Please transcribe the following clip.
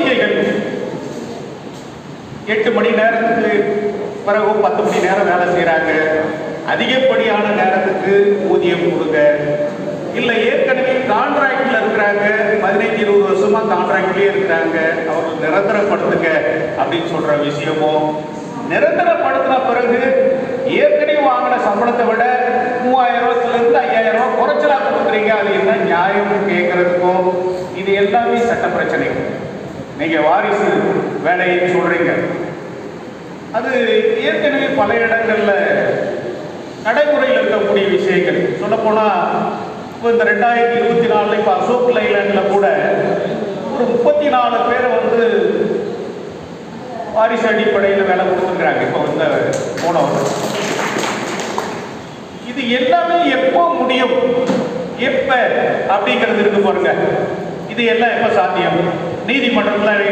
கோரிக்கைகள் எட்டு மணி நேரத்துக்கு பிறகு பத்து மணி நேரம் வேலை செய்கிறாங்க அதிகப்படியான நேரத்துக்கு ஊதியம் கொடுங்க. இல்லை ஏற்கனவே கான்ட்ராக்டில் இருக்கிறாங்க. பதினைஞ்சு இருபது வருஷமா கான்ட்ராக்ட்லேயே இருக்கிறாங்க. அவர்கள் நிரந்தரப்படுத்துங்க அப்படின்னு சொல்ற விஷயமும் நிரந்தரப்படுத்தின பிறகு ஏற்கனவே வாங்கின சம்பளத்தை விட மூவாயிரம் ரூபாய்லேருந்து ஐயாயிரம் ரூபாய் குறைச்சலா கொடுக்குறீங்க. அது என்ன நியாயம் கேட்கறதுக்கும் இது எல்லாமே சட்ட பிரச்சனைகள். நீங்க வாரிசு வேலையை சொல்றீங்க. அது ஏற்கனவே பல இடங்கள்ல நடைமுறையில் இருக்கக்கூடிய விஷயங்கள். சொல்லப்போனால் இப்போ இந்த ரெண்டாயிரத்தி இருபத்தி நாலுல இப்போ அசோக் லைலாண்ட்ல கூட ஒரு முப்பத்தி நாலு பேரை வந்து வாரிசு அடிப்படையில் வேலை கொடுத்துருக்குறாங்க. இப்போ வந்து போனவங்க. இது எல்லாமே எப்போ முடியும்? எப்ப? அப்படிங்கிறது இருக்கு பாருங்க. இது எல்லாம் எப்போ சாத்தியம்? நீதிமன்றத்தில்